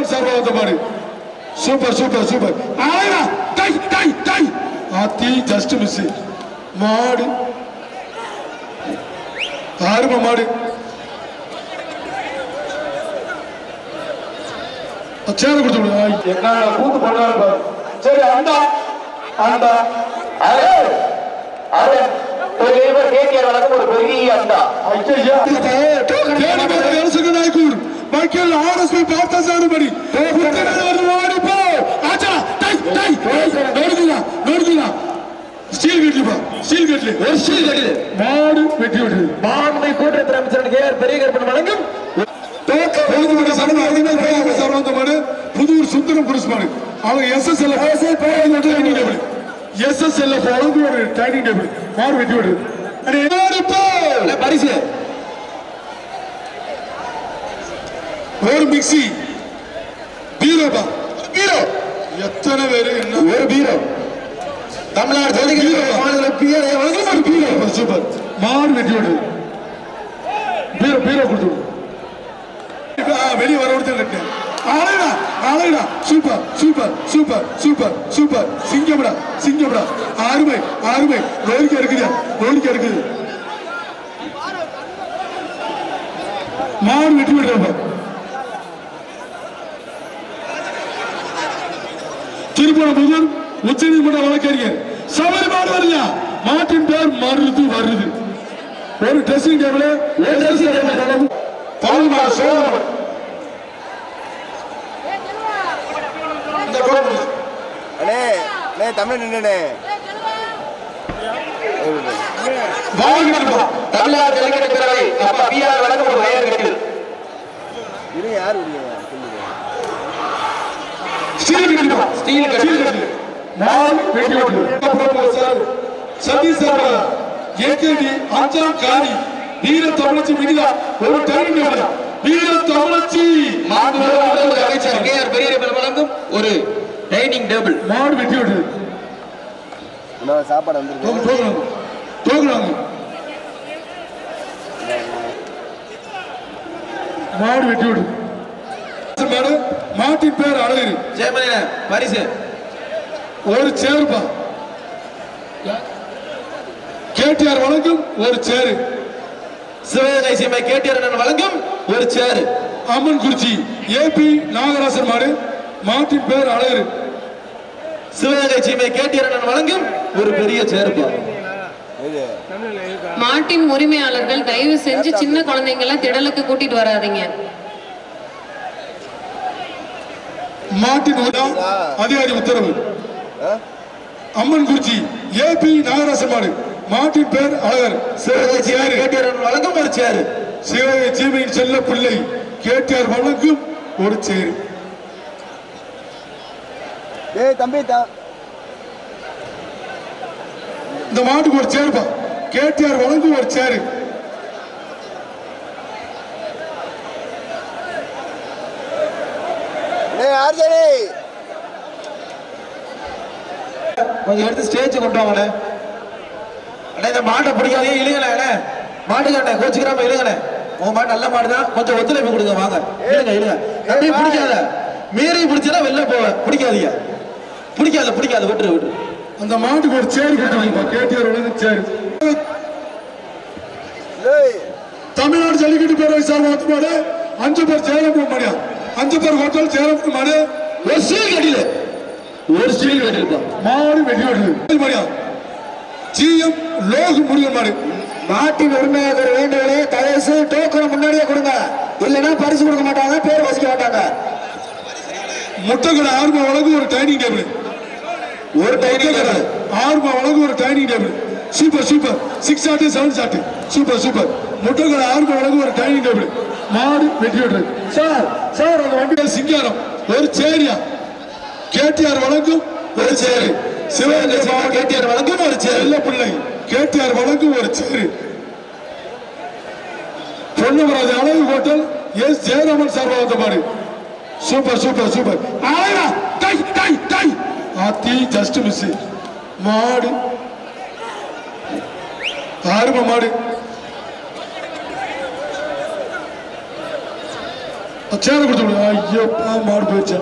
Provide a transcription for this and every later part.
ஜெயராமன் சார்பா வந்த மாடு சூப்பர் சூப்பர் சூப்பர் ஆயிரா டை டை டை ஆத்தி ஜஸ்ட் மிஸ் மாடு ஆறுமா மாடு சேர கொடுத்து விடு. என்ன கூத்து பண்ணாரு சரி அண்டா அண்டா அரே அரே ஒரு இவர் கேட்கிற வழக்கம் ஒரு பெரிய அண்டா ஐயா மைக்கேல் ஆர்எஸ்பி பார்த்த சாடுபடி ஓடிப்போ ஆச்சா டை டை நோடுதீங்களா நோடுதீங்களா ஸ்டீல் கட்லி பா ஸ்டீல் கட்லி ஒரு சீல் கட்டிடு மாடு வெட்டி விட்டு மாண்பை கூட்டத்தில் அமைச்சர் கே ஆர் பெரிய கற்பனை வழங்கும் பொழுதுபட்ட சடங்கு அறிஞர் பேராக சார்ந்த மாடு. புதூர் சுந்தரம் புருஷ் மாடு அவங்க எஸ்எஸ்எல் டைனிங் டேபிள் எஸ்எஸ்எல் வழங்கு ஒரு டைனிங் டேபிள் மாடு வெட்டி ஓடிப்போ பரிசு. ஒரு மிக்ஸி பீரோபா. பீரோ. எத்தனை பேரு என்ன? ஒரு பீரோ. தமிழ்நாடு ஒரு பீரோ. சூப்பர், மாடு வெட்டி விடு. பீரோ பீரோ கொடுத்து வெளியே வர விடுத்து கட்டேன் ஆலைடா ஆலைடா super super super super super. சிங்கம்டா சிங்கம்டா அருமை அருமை. லோரிக்கா இருக்குது லோரிக்கா இருக்குது மாடு வெட்டி விடுறப்ப திருப்பணம் உச்ச நீதிமன்ற வழக்கறிஞர் சபரி மாடு வரலையா மாட்டின் பேர் மருது வருது. ஒரு ட்ரெஸ்ஸிங் டேபிள் ஒரு ட்ரெஸ்ஸிங் டேபிள் தமிழ் மாடு சோழர் இந்த கோடு அண்ணே அண்ணே தமிழ் வாழ்க்கை தமிழ்நாடு ஜல்லிக்கட்டு பேரவை அப்பா பிஆர் வழங்கும் ஒரு வயர் கட்டில். இது யார் ஸ்டீல் கட்டிப்பா ஸ்டீல் கட்டில். மாடு வெட்டி விட்டு சார் சதீஷ் சார் ஏகேடி அஞ்சாம் காரி வீர தமிழச்சி மினிதா ஒரு டைம் டேபிள் வீர தமிழச்சி மாண்புமிகு அமைச்சர் கே ஆர் பெரிய வழங்கும் ஒரு டைனிங் டேபிள் மாடு வெட்டி விட்டு இன்னொரு சாப்பாடு வந்துருக்கு தோக்கு தோக்குறாங்க மாடு வெட்டி விடு மாட்டின் பேர் அழகிரி ஜெயமணின பரிசு ஒரு சேருப்பா கேடிஆர் வழங்கும் ஒரு சேரு சிவகங்கை சீமை அண்ணன் வழங்கும் ஒரு சேரு அம்மன் குறிச்சி ஏபி நாகராசன் மாடு மாட்டின் பேர் அழகிரி. சிவகங்கை சீமை அண்ணன் வழங்கும் ஒரு பெரிய சேருப்பா மாட்டின் உரிமையாளர்கள் தயவு செஞ்சு சின்ன குழந்தைங்களை திடலுக்கு கூட்டிட்டு வராதீங்க. மாட்டின் அதிகாரி உத்தரவு? அம்மன் குறிச்சி ஏபி நாகராசன் மாடு மாட்டின் பேர் அழகர். கேட்டியர் வழங்கும் ஒரு சேரு. சிவகங்கை சீமையின் செல்ல பிள்ளை கேடிஆர் வழங்கும் ஒரு சேரு. டேய் தம்பி இந்த மாட்டுக்கு ஒரு சேருப்பா. கேடிஆர் வழங்கும் ஒரு சேரு. கொஞ்சம் எடுத்து ஸ்டேஜ் கொண்டு வாங்கண்ணே அண்ணே இந்த மாட்டை பிடிக்காதே இழுங்கண்ணே அண்ணே. மாட்டுக்காண்ணே கோச்சுக்கிறாம இழுங்கண்ணே. உங்க மாடு நல்ல மாடு தான். கொஞ்சம் ஒத்துழைப்பு கொடுங்க வாங்க. இழுங்க இழுங்க. அப்படியே பிடிக்காத. மீறி பிடிச்சா வெளில போவேன் பிடிக்காதீங்க. பிடிக்காத பிடிக்காத. விட்டுரு விட்டுரு. அந்த மாட்டுக்கு ஒரு சேரு கேடிஆர் வழங்கும் சேரு தமிழ்நாடு ஜல்லிக்கட்டு பேரவை சார்பாக வந்து மாடு அஞ்சு பேர் சேலம் மாடியா அஞ்சு பேர் ஹோட்டல் சேலம் மாடு ஒரு ஸ்டீல் கட்டில ஒரு ஸ்டீல் கட்டிருப்பா மாடு வெட்டி விடுது மாடியா ஜிஎம் லோகு முருகன் மாடு நாட்டின் உரிமையாளர் வேண்டுகளே தயவுசு டோக்கனை முன்னாடியே கொடுங்க. இல்லைன்னா பரிசு கொடுக்க மாட்டாங்க பேர் வசிக்க மாட்டாங்க. முட்டைக்கடை ஆறுமா வழங்கு ஒரு டைனிங் டேபிள். ஒரு டைனிங் முட்டைக்கடை ஆறுமா வழங்கு ஒரு dining table. Super super. Six shot seven shot super super. முட்டைக்கடை ஆறுமா வழங்கு ஒரு டைனிங் டேபிள். மாடு வெட்டி விடுறது சார் சார் அந்த வண்டியில் சிங்காரம். ஒரு சேரியா? கேடிஆர் வழங்கும் ஒரு சேரு. சிவகங்கை கேட்டியார் வழங்கும் ஒரு சேரு. செல்ல பிள்ளை கேடிஆர் வழங்கும் ஒரு சேரு. பொன்னுமராஜ் அழகு ஹோட்டல் எஸ். ஜெயராமன் சார்பாக மாடு சூப்பர் சூப்பர் சூப்பர். ஆயா டை டை டை. ஆத்தி ஜஸ்ட் மிஸ் மாடு. ஆறும மாடு. சேர கொடுத்து விடு. ஐயோ பாவம் மாடு போயிடுச்சு.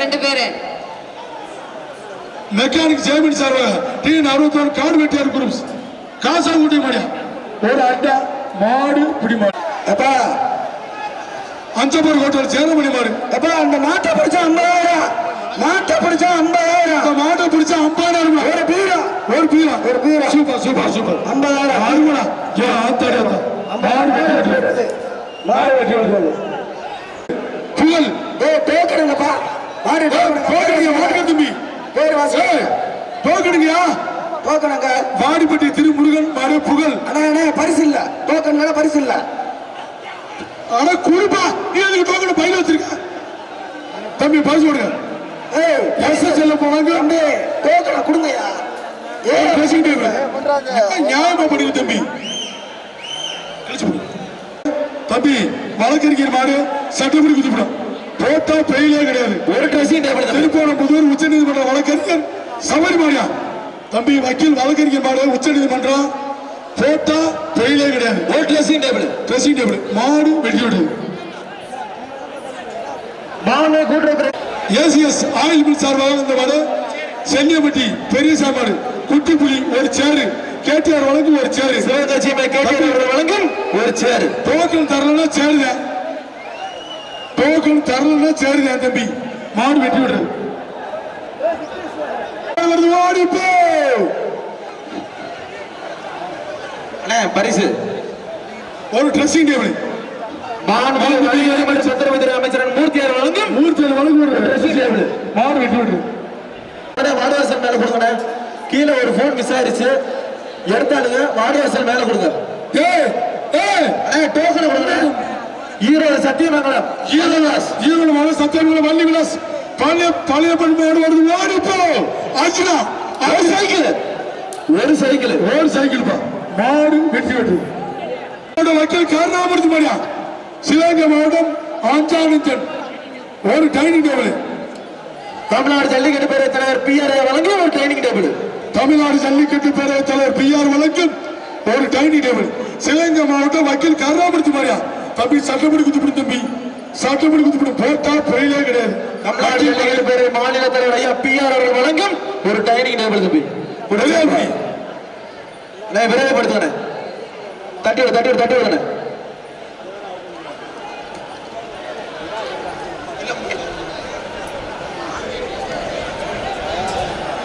ரெண்டு பேரு. மெக்கானிக் ஜெயமணி சார் டி அறுபத்தொன்று காடு வெட்டியார் குரூப்ஸ் காசாங்குட்டி மாடியா. ஒரு அண்டா மாடு பிடி மாடு. அப்பா அஞ்சப்பர் ஹோட்டல் சேரமணி மாடு. அப்பா அந்த மாட்டை பிடிச்சா ஐம்பதாயிரம். மாட்டை பிடிச்சா ஐம்பதாயிரம். அந்த மாட்டை பிடிச்சா ஐம்பதாயிரம் ஒரு பீரோ. ஒரு பீரா. ஒரு பீரோ. Super super super. ஐம்பதாயிரம். அருமடா. ஏன் ஆத்தாடி ஆத்தா மாடு வெட்டி வெட்டி. மாடு வெட்டி விடுறது புகழ் ஏய் மாடு போக்கடுங்க மாட்டுக்க தம்பி பேர் வாசி தோக்கணுங்கயா தோக்கணுங்க வாடிப்பட்டி திருமுருகன் மாடு புகழ் அண்ணா அண்ணா பரிசு இல்ல தோக்கணுங்க பரிசு இல்ல அட குருப்பா நீ எதுக்கு தோக்கணும் பயில வச்சிருக்க தம்பி பரிசு கொடுங்க ஏய் எஸ்எஸ்எல்ல போனாங்க தம்பி டோக்கனை கொடுங்கய்யா ஏய் பேசிக்கிட்டே இருக்க. நியாயமா படிங்க தம்பி தம்பி வழக்கறிஞர் மாடு சட்டப்படி குதிப்பிடும் போட்டா பெயிலே கிடையாது. ஒரு டேபிள் திருப்போணம் புதூர் உச்ச நீதிமன்ற வழக்கறிஞர் சபரி மாடியா தம்பி வக்கீல் வழக்கறிஞர் மாடு உச்ச நீதிமன்றம் போட்டா பெயிலே கிடையாது. ஒரு ட்ரெஸ்ஸிங் டேபிள் ட்ரெஸ்ஸிங் டேபிள் மாடு வெட்டி விடுது மாமே கூட்டுற ஏசிஎஸ் ஆயில் மில் சார்பாக இந்த மாடு சென்னியம்பட்டி பெரிய சாமாடு குட்டி புலி ஒரு சேரு கேடிஆர் வழங்கும் ஒரு சேரு வழங்கும் ஒரு சேர். டோக்கன் தரலன்னா சேருதேன் டோக்கன் தரலன்னா சேருதேன் தம்பி. மாடு வெட்டி விடுறது ஓடி போ. அண்ணே பரிசு. ஒரு ட்ரெஸ்ஸிங் டேபிள் மாண்புமிகு சத்திரபதி அமைச்சர் மூர்த்தியார் வழங்கும். மூர்த்தி வழங்கும் ட்ரெஸ்ஸிங் டேபிள் மாடு வெட்டி விடுறது அண்ணே, வாடிவாசல் மேல கொடுங்கண்ணே கீழே ஒரு போன் ஆயிருச்சு. எடுத்தாளுங்க வாடிவாசல் மேல கொடுங்க. ஏய் டோக்கன் கொடுங்கண்ணே ஈரோடு சத்தியமங்கலம். ஈரோடு ஈரோடு சத்தியமங்கலம் வள்ளி விலாஸ் பழைய பழைய பண்பாடு வருது ஓடி போ. அர்ஜுனா ஒரு சைக்கிள் ஒரு சைக்கிள் ஒரு சைக்கிள் பா. மாடு வெட்டி வெட்டு மாவட்ட வக்கீல் கருணாமூர்த்தி மாடியா? சிவகங்கை மாவட்டம் ஆஞ்சானந்தன் ஒரு டைனிங் டேபிள் தமிழ்நாடு ஜல்லிக்கட்டு பேரவைத் தலைவர் பி ஆர் வழங்கும் ஒரு ட்ரைனிங் டேபிள் தமிழ்நாடு ஜல்லிக்கட்டு பேரவைத் தலைவர் பி ஆர் ஒரு டைனிங் டேபிள் சிவகங்கை மாவட்டம் வக்கீல் கருணாமூர்த்தி மாடியா தம்பி சட்டப்படி குத்துப்பிடும் தம்பி. சட்டப்படி குத்துப்பிடும் போட்டா பெயிலே கிடையாது. ஜல்லிக்கட்டு பேரவை மாநில தலைவர் ஐயா பி ஆர் அவர்கள் வழங்கும் ஒரு டைனிங் டேபிள் தம்பி. விளையாடி. நான் விரைவுபடுத்துகிறேன் தட்டி விடு தட்டி விடு தட்டி விடுங்க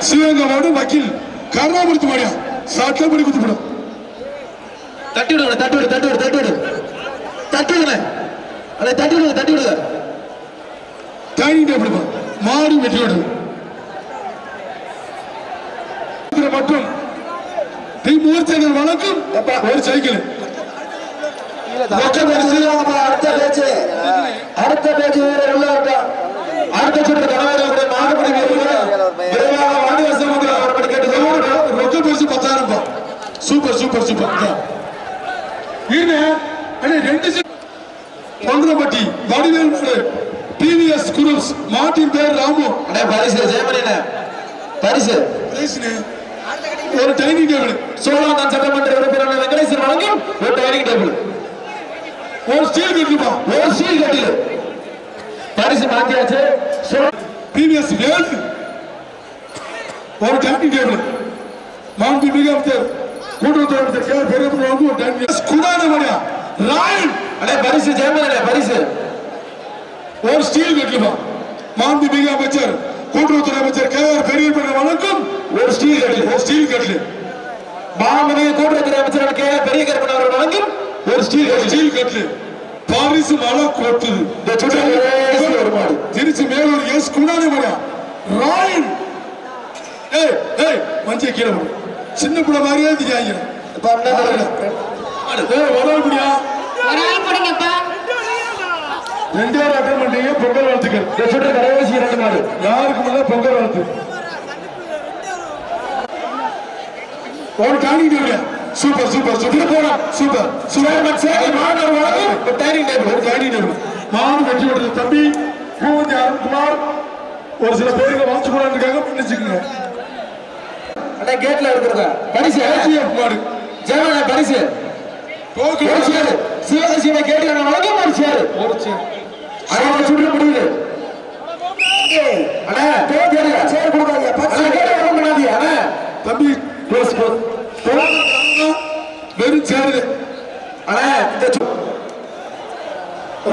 சிவகங்கை மாவட்டம் வக்கீல் கருணாமூர்த்தி மாடியா சட்டப்படி குத்துப்பிடும். தட்டி விடுங்க தட்டி விடு தட்டி விடு தட்டி விடு தட்டி விடுங்க தட்டி விடுங்க தட்டி விடுங்க டைனிங் டேபிள் மாடு வெட்டி விடுறது இதுல மட்டும் டி மூர்த்தனர் வழக்கம் ஒரு சைக்கிள் அடுத்த பேச்சு. அடுத்த பேச்சு வீரர் உள்ள இருக்கா அடுத்த சுற்று தலைவர்களுடைய மாறுபடி வீரர்கள் விரைவாக அவர்கள் கேட்டு ரொக்க பரிசு பத்தாயிரம் சூப்பர் சூப்பர் சூப்பர். ரெண்டு set Pongalapatti Vadivel TVS groups மாட்டின் பேர் ராமு. அண்ணே பரிசு பரிசு. பேசுனே ஒரு டைனிங் டேபிள். சோழவந்தான் சட்டமன்ற உறுப்பினர் வெங்கடேசன் வழங்கும் ஒரு டைனிங் டேபிள். ஒரு ஸ்டீல் கட்டுப்பா. ஒரு ஸ்டீல் கட்டில். பரிசு மாத்தியாச்சு. டிவிஎஸ் வேலு. ஒரு டைனிங் டேபிள். மாண்பு மிக அமைச்சர் கூட்டுறவுத்துறை வந்து ஒரு டைனிங் குடான மணியா ராயன் அண்ணே பரிசு ஒரு ஸ்டீல் கட்டுப்பா மாண்பு மிக அமைச்சர் கூட்டுறவுத்துறை அமைச்சர் கே ஆர் பெரியப்பன் வணக்கம். ஒரு ஸ்டீல் கட்டில் ஒரு ஸ்டீல் கட்டில். மாண்புமிகு கூட்டுறவுத்துறை அமைச்சர் கே ஆர் பெரிய கருப்பன் அவர்கள் வழங்கும் ஒரு ஸ்டீல் ஸ்டீல் கட்டில். பாரிசு மழை கொட்டுது. திருச்சி மேலூர் எஸ் குடான மணியா ராயன் ஏய் ஏய் மஞ்சள் கீழே. சின்ன பிள்ளை மாதிரியே தெரியாங்க இப்ப வளர்படியா ஒரு ஆள் போடுங்கப்பா. ரெண்டு பேரும் அட்டன் பண்றீங்க பொங்கல் வாழ்த்துக்கள். கடைசி இரண்டு மாடு யாருக்கு முதல்ல பொங்கல் வாழ்த்து? ஒரு சூப்பர் சூப்பர் சூப்பர். போடா சூப்பர். சூப்பர். சரி மாணவர் வழக்கம் ஒரு டைனிங் டேபிள் ஒரு டானிங் டேபிள் மாடு வெற்றி பெற்றது தம்பி பூவந்தி அருண்குமார். ஒரு சில பேருக்கு வாட்ச் கூடாது இருக்காங்க மன்னிச்சுக்கோங்க. அண்ணே கேட்ல இருக்கிறதா. பரிசு AGF மாடு. ஜெயமணி பரிசு. டோக்கன் பேசியாரு சிவகாசியை கேட்டு வழங்க மாறிச்சாரு ஒரு சேர். அண்ணா சுற்று முடியுது அண்ணா கேட்டு சேர் கொடுக்காதீங்க. பத்து கேட்டு வர முடியாது அண்ணா தம்பி க்ளோஸ் க்ளோஸ் வெறும் சேரு. அண்ணா இந்த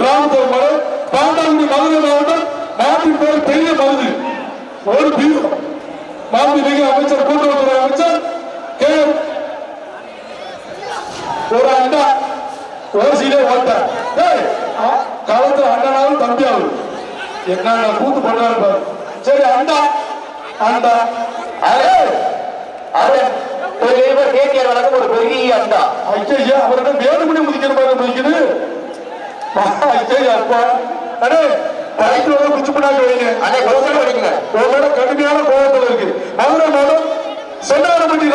ராமபுரம் மலை பாண்டாங்குடி மதுரை மாவட்டம் நாட்டின் பேர் பெரிய மருது. ஒரு பீரோ. மாண்புமிகு அமைச்சர் கூட்டுறவுத்துறை அமைச்சர் கே. ஒரு அண்டா ஓசியிலே ஓட்டார். ஏய், காலத்துல அண்ணனாலும் தம்பி ஆகும் என்ன கூத்து பண்ணாரு பாரு. சரி அண்டா அண்டா அரே அரே ஒரு இவர் கேட்டியார் வழக்கம் ஒரு பெரிய அண்டா ஐயா அவரிடம் வேணுமணி முடிக்கிற மாதிரி முடிக்குது ஐயா அப்பா. அடே வந்து குச்சி பண்ணாங்க வைங்க. உங்களோட கடுமையான கோபத்தில் இருக்கு. மதுரை மாவட்டம் சென்னாரப்பட்டி